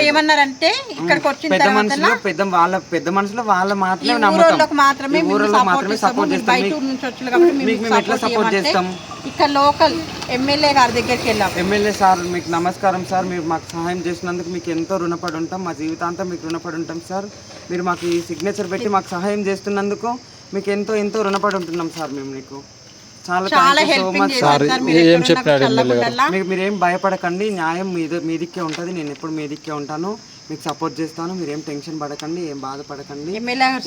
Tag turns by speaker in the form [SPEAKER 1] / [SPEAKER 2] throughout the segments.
[SPEAKER 1] ఏమన్నారంటే ఇక్కడికి వచ్చిన
[SPEAKER 2] పెద్ద మనుషులు పెద్ద వాళ్ళ పెద్ద మనుషులు వాళ్ళ
[SPEAKER 1] ఈ
[SPEAKER 2] నమ్ముతాం.
[SPEAKER 1] మాత్రమే
[SPEAKER 2] ఊరోళ్ళకి మాత్రమే. సపోర్ట్
[SPEAKER 1] మీరు
[SPEAKER 2] చేస్తాం.
[SPEAKER 1] బయట
[SPEAKER 2] మీకు-
[SPEAKER 1] ఊరు నుంచి వచ్చారు కాబట్టి
[SPEAKER 2] మీకు
[SPEAKER 1] మీకు
[SPEAKER 2] మేము ఎట్లా
[SPEAKER 1] support
[SPEAKER 2] support
[SPEAKER 1] చేయమంటే
[SPEAKER 2] చేస్తాం?
[SPEAKER 1] ఇక్కడ లోకల్ ఎమ్మెల్యే గారి దగ్గరికి వెళ్ళాం.
[SPEAKER 2] ఎమ్మెల్యే సార్ మీకు నమస్కారం సార్. మీరు మాకు సహాయం చేసినందుకు మీకు ఎంతో రుణపడి ఉంటాం. మా జీవితాంతం మీకు రుణపడి ఉంటాం సార్. మీరు మాకు ఈ సిగ్నేచర్ పెట్టి మాకు సహాయం చేస్తున్నందుకు మీకు ఎంతో ఎంతో రుణపడి ఉంటున్నాం సార్ మేము మీకు. చాలా
[SPEAKER 1] హెల్పింగ్ చేశారు మీరు
[SPEAKER 2] భయపడకండి న్యాయం మీద మీదిక్కే ఉంటుంది నేను ఎప్పుడు మీదిక్కే ఉంటాను. మీకు సపోర్ట్ చేస్తాను మీరేం టెన్షన్ పడకండి ఏం బాధపడకండి.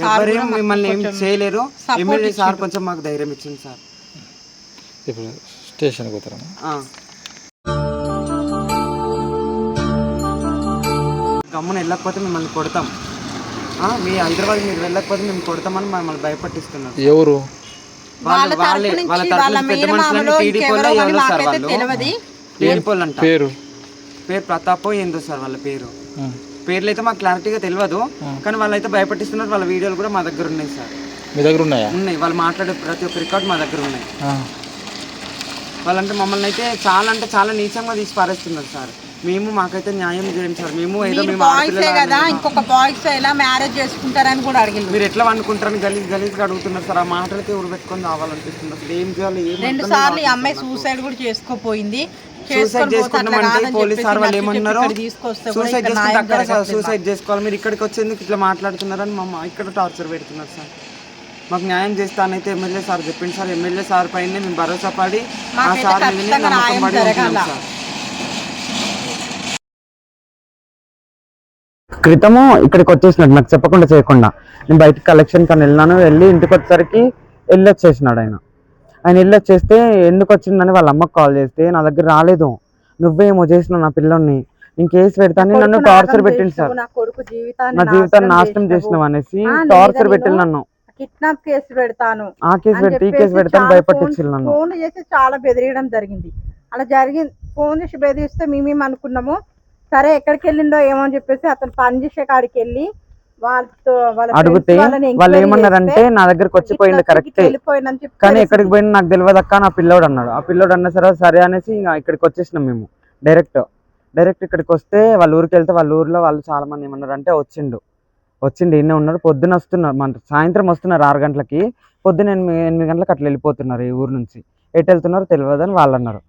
[SPEAKER 2] ఎవరేం మిమ్మల్ని ఏం చేయలేరు. MLA sir. కొంచెం మాకు ధైర్యం ఇచ్చింది సార్.
[SPEAKER 3] ఇప్పుడు స్టేషన్కి పోతారా
[SPEAKER 2] ఆ. గమ్మున వెళ్ళకపోతే మిమ్మల్ని కొడతాం. ఆ, మీ హైదరాబాద్ మీరు వెళ్ళకపోతే మేము కొడతామని మమ్మల్ని భయపట్టిస్తున్నారు
[SPEAKER 3] ఎవరు?
[SPEAKER 1] వాళ్ళ
[SPEAKER 2] వాళ్ళు
[SPEAKER 1] నుంచి మేనమామలో ఇంకెవరో మాకైతే తెలియదు
[SPEAKER 2] అంట
[SPEAKER 3] పేరు?
[SPEAKER 2] పేరు ప్రతాపో. ఏందో సార్ వాళ్ళ పేరు. పేర్లు అయితే మాకు క్లారిటీగా తెలియదు కానీ వాళ్ళైతే భయపట్టిస్తున్నారు. వాళ్ళ వీడియోలు కూడా మా దగ్గర ఉన్నాయి సార్.
[SPEAKER 3] మీ దగ్గర ఉన్నాయా?
[SPEAKER 2] ఉన్నాయి. వాళ్ళు మాట్లాడే ప్రతి ఒక్క రికార్డ్ మా దగ్గర ఉన్నాయి.
[SPEAKER 3] ఆ.
[SPEAKER 2] వాళ్ళంటే మమ్మల్ని అయితే చాలా అంటే చాలా నీచంగా తీసి పారేస్తున్నారు సార్. మేము మాకైతే న్యాయం చేయండి సార్. మేము ఏదో
[SPEAKER 1] మీరు
[SPEAKER 2] మేము
[SPEAKER 1] బాయ్సే
[SPEAKER 2] ఆడపిల్లలా
[SPEAKER 1] కదా ఇంకొక బాయ్స్ ఎలా మ్యారేజ్ చేసుకుంటారని కూడా అడిగింది
[SPEAKER 2] మీరు ఎట్లా వండుకుంటారని గలీజ్ గలీజ్గా అడుగుతున్నారు సార్. ఆ మాటలకి ఊరు పెట్టుకొని రావాలనిపిస్తుంది. అసలు ఏం చేయాలి ఏం
[SPEAKER 1] రెండు
[SPEAKER 2] అర్థం
[SPEAKER 1] సార్లు ఈ
[SPEAKER 2] కావట్లేదు
[SPEAKER 1] అమ్మాయి
[SPEAKER 2] నాకు.
[SPEAKER 1] సూసైడ్ కూడా చేసుకోపోయింది
[SPEAKER 2] సూసైడ్
[SPEAKER 1] చేసుకొని పోతే అట్లా
[SPEAKER 2] చేసుకుంటామంటే
[SPEAKER 1] కాదని
[SPEAKER 2] పోలీస్
[SPEAKER 1] చెప్పేసి
[SPEAKER 2] సార్ వాళ్ళు
[SPEAKER 1] నచ్చ చెప్పి
[SPEAKER 2] ఏమన్నారు?
[SPEAKER 1] ఇక్కడ తీసుకొస్తే కూడా
[SPEAKER 2] సూసైడ్
[SPEAKER 1] ఇక్కడ
[SPEAKER 2] చేసుకుంటే
[SPEAKER 1] న్యాయం
[SPEAKER 2] అక్కడ
[SPEAKER 1] జరగట్లేదు
[SPEAKER 2] సూసైడ్ చేసుకోవాలి. మీరు ఇక్కడికి వచ్చేందుకు ఇట్లా మాట్లాడుతున్నారని మా అమ్మ ఇక్కడ టార్చర్ పెడుతున్నారు సార్. మాకు న్యాయం చేస్తానైతే ఎమ్మెల్యే సార్ చెప్పింది సార్. ఎమ్మెల్యే సార్ పైన మేము భరోసా పడి ఆ
[SPEAKER 1] మాకైతే
[SPEAKER 2] సార్
[SPEAKER 1] ఖచ్చితంగా
[SPEAKER 2] నమ్మకం
[SPEAKER 1] న్యాయం
[SPEAKER 2] పడి ఉంటున్నాం
[SPEAKER 1] జరగాల.
[SPEAKER 2] సార్. క్రితము ఇక్కడికి వచ్చేసినాడు నాకు చెప్పకుండా చేయకుండా. నేను బయటకి కలెక్షన్ కని వెళ్ళినాను వెళ్ళి ఇంటికి వచ్చేసరికి వెళ్ళి వచ్చేసినాడు ఆయన. ఆయన వెళ్ళి వచ్చేస్తే ఎందుకు వచ్చిందని వాళ్ళ అమ్మకి కాల్ చేస్తే నా దగ్గర రాలేదు. నువ్వేమో చేసినావు నా పిల్లోని నేను కేసు పెడతాను నన్ను టార్చర్ పెట్టింది సార్.
[SPEAKER 4] నా జీవితాన్ని
[SPEAKER 2] నాశనం
[SPEAKER 4] చేసినావు.
[SPEAKER 2] అనేసి టార్చర్ పెట్టింది నన్ను.
[SPEAKER 4] కిడ్నాప్ కేసు పెడతాను
[SPEAKER 2] ఆ కేసు పెట్టి ఈ కేసు పెడతాను
[SPEAKER 4] చాలా
[SPEAKER 2] భయపట్టించింది నన్ను.
[SPEAKER 4] ఫోన్ చేసి చాలా బెదిరియడం జరిగింది. అలా జరిగింది. ఫోన్ చేసి బెదిరిస్తే మేమేం అనుకున్నాము సరే ఎక్కడికి వెళ్ళిండో ఏమో అని చెప్పేసి అతను పని చేసే కాడికి వెళ్ళి వాళ్ళతో వాళ్ళ
[SPEAKER 2] అడిగితే వాళ్ళు ఏమన్నారంటే నా దగ్గరకు వచ్చిపోయింది కరెక్టే కానీ. ఎక్కడికి పోయినా నాకు తెలియదు అక్క నా పిల్లోడు అన్నాడు. ఆ పిల్లోడు అన్న సరే సరే అనేసి ఇంకా ఇక్కడికి వచ్చేసినాం మేము. డైరెక్ట్ డైరెక్ట్ ఇక్కడికి వస్తే వాళ్ళ ఊరికి వెళ్తే వాళ్ళ ఊర్లో వాళ్ళు చాలా మంది ఏమన్నారు అంటే వచ్చిండు. వచ్చిండు ఈయనే ఉన్నాడు. పొద్దున వస్తున్నారు మన సాయంత్రం వస్తున్నారు ఆరు గంటలకి. పొద్దున ఎనిమిది ఎనిమిది గంటలకు అట్లా వెళ్ళిపోతున్నారు ఈ ఊరు నుంచి. ఎటు వెళ్తున్నారో తెలియదు అని వాళ్ళు అన్నారు.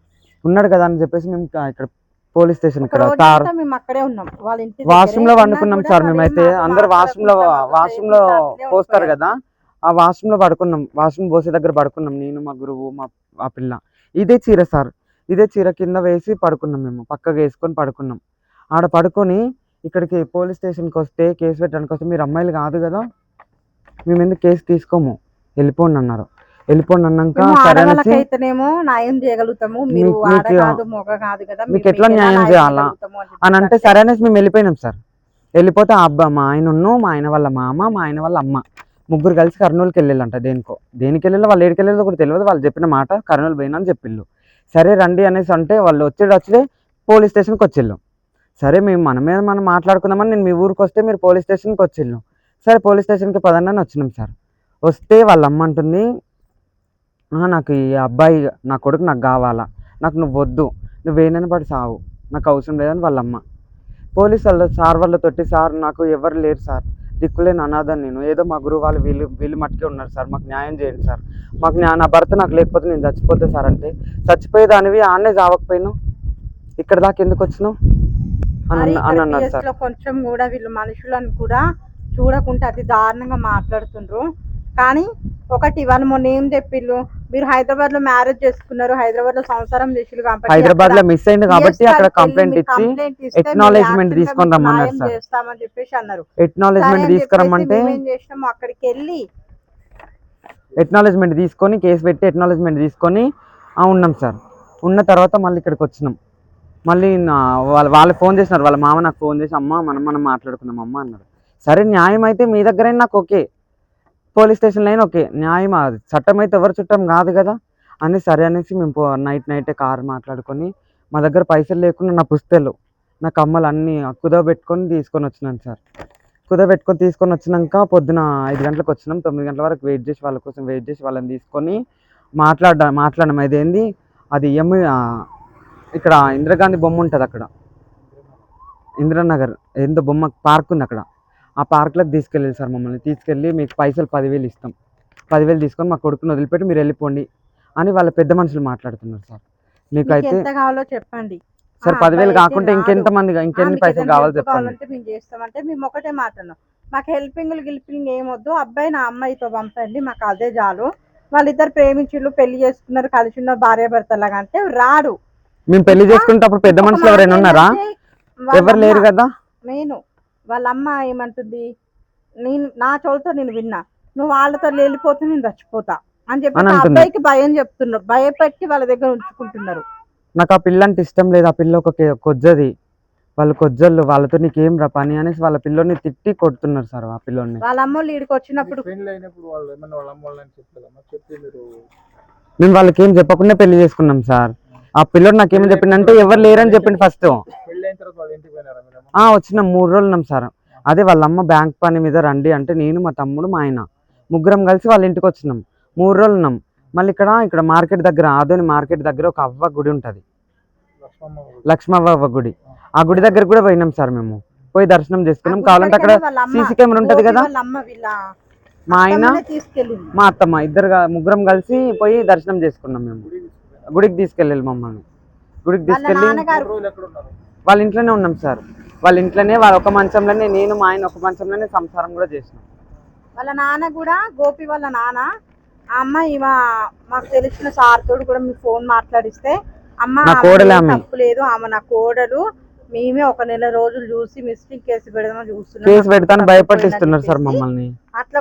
[SPEAKER 2] ఉన్నాడు కదా అని చెప్పేసి మేము ఇక్కడ పోలీస్ స్టేషన్ ఇక్కడ
[SPEAKER 4] రోజు
[SPEAKER 2] తార్
[SPEAKER 4] అంతా మేము అక్కడే ఉన్నాం. వాళ్ళ ఇంటి దగ్గరే. వాష్రూమ్లో
[SPEAKER 2] వండుకున్నాం సార్ మేమైతే. అందరు వాష్రూమ్లో
[SPEAKER 4] వాష్రూమ్లో
[SPEAKER 2] పోస్తారు. కదా. ఆ వాష్రూమ్లో పడుకున్నాం. వాష్రూమ్ పోసే దగ్గర పడుకున్నాం. నేను మా గురువు మా ఆ పిల్ల. ఇదే చీర సార్. ఇదే చీర కింద వేసి పడుకున్నాం మేము. పక్కగా వేసుకొని పడుకున్నాం. ఆడ పడుకొని ఇక్కడికి పోలీస్ స్టేషన్కి వస్తే కేసు పెట్టడానికి వస్తే మీరు అమ్మాయిలు కాదు కదా. మేము ఎందుకు కేసు తీసుకోము? వెళ్ళిపోండి అన్నారు. వెళ్ళిపోండి అన్నాక సరే
[SPEAKER 4] ఆడవాళ్ళకైతేనేమో న్యాయం చేయగలుగుతాము. మీరు ఆడ కాదు మొగ కాదు కదా
[SPEAKER 2] మీకు ఎట్లా న్యాయం చేయాలా?
[SPEAKER 4] అని
[SPEAKER 2] అంటే సరే అనేసి మేము వెళ్ళిపోయినాం సార్. వెళ్ళిపోతే ఆ అబ్బా మా ఆయన ఉన్ను, మా ఆయన వాళ్ళ మామ మా ఆయన వాళ్ళ అమ్మ. ముగ్గురు కలిసి కర్నూలుకి వెళ్ళాలంట దేనికో. దేనికి వెళ్ళాలో వాళ్ళు ఏడికి వెళ్ళాలో కూడా తెలియదు. వాళ్ళు చెప్పిన మాట కర్నూలు పోయినా అని చెప్పిళ్ళు సరే రండి అనేసి అంటే వాళ్ళు వచ్చేది వచ్చే పోలీస్ స్టేషన్కి వచ్చిళ్ళు. సరే మేము మన మీద మనం మాట్లాడుకుందామని నేను మీ ఊరికి వస్తే మీరు పోలీస్ స్టేషన్కి వచ్చిళ్ళు. సరే పోలీస్ స్టేషన్కి పదండి అని వచ్చినాం సార్. వస్తే వాళ్ళ అమ్మ అంటుంది "ఆ, నాకు ఈ అబ్బాయి నా కొడుకు నాకు కావాలా? నాకు నువ్వు వద్దు. నువ్వేనని పడి సావు. నాకు అవసరం లేదని వాళ్ళ అమ్మ పోలీస్ వాళ్ళు సార్ వాళ్ళతోటి సార్ నాకు ఎవరు లేరు సార్. దిక్కులేని అనాథని నేను. ఏదో మా గురువు వాళ్ళు వీళ్ళు వీళ్ళు మట్టుకే ఉన్నారు సార్. మాకు న్యాయం చేయండి సార్. మాకు నా భర్త నాకు లేకపోతే నేను చచ్చిపోతే సార్ అంటే. చచ్చిపోయేదానివి ఆడనే చావకపోయినావు? ఇక్కడ దాకా ఎందుకు వచ్చినావు? అని అన్నారు సార్.
[SPEAKER 4] కొంచెం కూడా వీళ్ళు మనుషులను కూడా చూడకుండా అతి దారుణంగా మాట్లాడుతుండ్రు. కానీ ఒకటి వాళ్ళు మొన్న ఏం చెప్పిళ్ళు? మీరు హైదరాబాద్లో మ్యారేజ్ చేసుకున్నారు హైదరాబాద్లో సంసారం చేసిరు కాబట్టి హైదరాబాద్లో
[SPEAKER 2] మిస్ అయింది కాబట్టి అక్కడ కంప్లైంట్ ఇచ్చి
[SPEAKER 4] గా
[SPEAKER 2] తీసుకొని రమ్మన్నారు సార్.
[SPEAKER 4] చేస్తామని చెప్పేసి అన్నారు. అని
[SPEAKER 2] తీసుకురమ్మంటే
[SPEAKER 4] చేసినాము అక్కడికి వెళ్ళి
[SPEAKER 2] ఎక్నాలెడ్జ్మెంట్ తీసుకొని కేసు పెట్టి ఎక్నాలెడ్జ్మెంట్ తీసుకొని ఆ, ఉన్నాం సార్ ఉన్న తర్వాత మళ్ళీ ఇక్కడికి వచ్చినాం. మళ్ళీ వాళ్ళ వాళ్ళు ఫోన్ చేసినారు. వాళ్ళ మామ నాకు ఫోన్ చేసి అమ్మ మనం మనం మాట్లాడుకుందాం అమ్మ అన్నారు సరే న్యాయం అయితే మీ దగ్గరైనా నాకు ఓకే. పోలీస్ స్టేషన్లో అయినా ఓకే న్యాయం చట్టం అయితే ఎవరు చుట్టం కాదు కదా. అని సరే అనేసి మేము పో నైట్ నైటే కార్ మాట్లాడుకొని మా దగ్గర పైసలు లేకుండా నా పుస్తలు నా కమ్మలు అన్నీ కుదవబెట్టుకొని తీసుకొని వచ్చినాను సార్. కుదవ పెట్టుకొని తీసుకొని వచ్చినాక పొద్దున ఐదు గంటలకు వచ్చినాం. తొమ్మిది గంటల వరకు వెయిట్ చేసి వాళ్ళ కోసం వెయిట్ చేసి వాళ్ళని తీసుకొని మాట్లాడ మాట్లాడడం అదేంది అది ఎమ్మి ఇక్కడ ఇందిరాగాంధీ బొమ్మ ఉంటుంది అక్కడ. ఇందిరానగర్ ఏందో బొమ్మ పార్క్ ఉంది అక్కడ. ఆ పార్క్లోకి తీసుకెళ్ళారు సార్ మమ్మల్ని. తీసుకెళ్ళి మీకు పైసలు పదివేలు ఇస్తాం. పదివేలు తీసుకొని మా కొడుకుని వదిలిపెట్టి మీరు వెళ్ళిపోండి అని వాళ్ళ పెద్ద మనుషులు మాట్లాడుతున్నారు సార్.
[SPEAKER 4] మీకు
[SPEAKER 2] మీకైతే
[SPEAKER 4] ఎంత కావాలో చెప్పండి.
[SPEAKER 2] సార్ పదివేలు కాకుండా ఇంకెంత. మంది ఇంకెన్ని పైసలు కావాలో చెప్పండి.
[SPEAKER 4] మేము చేస్తామంటే మేము ఒకటే మాట్లాడినాం మాకు హెల్పింగ్లు గిల్పింగ్ ఏమొద్దు. అబ్బాయి నా అమ్మాయితో పంపండి మాకు అదే చాలు. వాళ్ళిద్దరు ప్రేమించుళ్ళు పెళ్ళి చేసుకున్నారు కలిసి ఉన్న భార్య భర్తలాగా అంటే రాడు.
[SPEAKER 2] మేము పెళ్ళి చేసుకుంటే అప్పుడు పెద్ద మనుషులు ఎవరైనా ఉన్నారా? ఎవరు లేరు కదా?
[SPEAKER 4] నేను. వాళ్ళ అమ్మ ఏమంటుంది? నేను నా చోటుతో నేను విన్నా. నువ్వు వాళ్ళతో వెళ్ళిపోతే నేను చచ్చిపోతా అని చెప్పి ఆ. అబ్బాయికి భయం చెప్తున్నారు. భయపెట్టి వాళ్ళ దగ్గర ఉంచుకుంటున్నారు.
[SPEAKER 2] నాకు ఆ పిల్ల అంటే ఇష్టం లేదు. ఆ పిల్ల ఒక కొజ్జది. వాళ్ళు కొజ్జోళ్ళు వాళ్ళతో నీకేం రా పని అనేసి వాళ్ళ పిల్లోని తిట్టి కొడుతున్నారు సార్ ఆ పిల్లోని
[SPEAKER 4] వాళ్ళ అమ్మోళ్ళు ఈడికి వచ్చినప్పుడు
[SPEAKER 2] మేము వాళ్ళకి ఏం చెప్పకుండా పెళ్ళి చేసుకున్నాం సార్. ఆ పిల్లోడు నాకేమని చెప్పిండంటే ఎవరు లేరని చెప్పిండు ఫస్ట్ వచ్చిన మూడు రోజులు ఉన్నాం సార్. అదే వాళ్ళ అమ్మ బ్యాంక్ పని మీద రండి అంటే నేను మా తమ్ముడు మా ఆయన ముగ్గురం కలిసి వాళ్ళ ఇంటికి వచ్చినాం. మూడు రోజులు ఉన్నాం. మళ్ళీ ఇక్కడ ఇక్కడ మార్కెట్ దగ్గర ఆదోని మార్కెట్ దగ్గర ఒక అవ్వ గుడి ఉంటుంది. లక్ష్మవ్వ అవ్వ గుడి. ఆ గుడి దగ్గర కూడా పోయినాం సార్ మేము. పోయి దర్శనం చేసుకున్నాం. కావాలంటే అక్కడ సీసీ కెమెరా ఉంటది కదా.
[SPEAKER 4] వాళ్ళ అమ్మ వీళ్ళ
[SPEAKER 2] మా ఆయన మా అత్తమ్మ ఇద్దరు ముగ్గురం కలిసి పోయి దర్శనం చేసుకున్నాం మేము.
[SPEAKER 3] గుడికి
[SPEAKER 2] తీసుకెళ్ళాలి మమ్మల్ని. గుడికి
[SPEAKER 4] వాళ్ళ
[SPEAKER 2] తీసుకెళ్ళి
[SPEAKER 4] నాన్నగారు
[SPEAKER 3] మూడు రోజులు ఎక్కడ ఉన్నారు?
[SPEAKER 2] వాళ్ళ ఇంట్లోనే ఉన్నాం సార్. వాళ్ళ ఇంట్లోనే వాళ్ళ ఒక మంచంలోనే నేను మా ఆయన ఒక మంచంలోనే సంసారం కూడా చేసినాం.
[SPEAKER 4] వాళ్ళ నాన్న కూడా గోపి వాళ్ళ నాన్న ఆ అమ్మ ఈమె మాకు తెలిసిన సార్ తోడు కూడా మీ ఫోన్ మాట్లాడిస్తే అమ్మ. తప్పు లేదు ఆమె నా కోడలు మేమే ఒక నెల రోజులు చూసి మిస్టేక్ కేసు పెడదామని చూస్తున్నాం.
[SPEAKER 2] కేసు పెడతాను భయపట్టిస్తున్నారు సార్ మమ్మల్ని.
[SPEAKER 4] అట్లా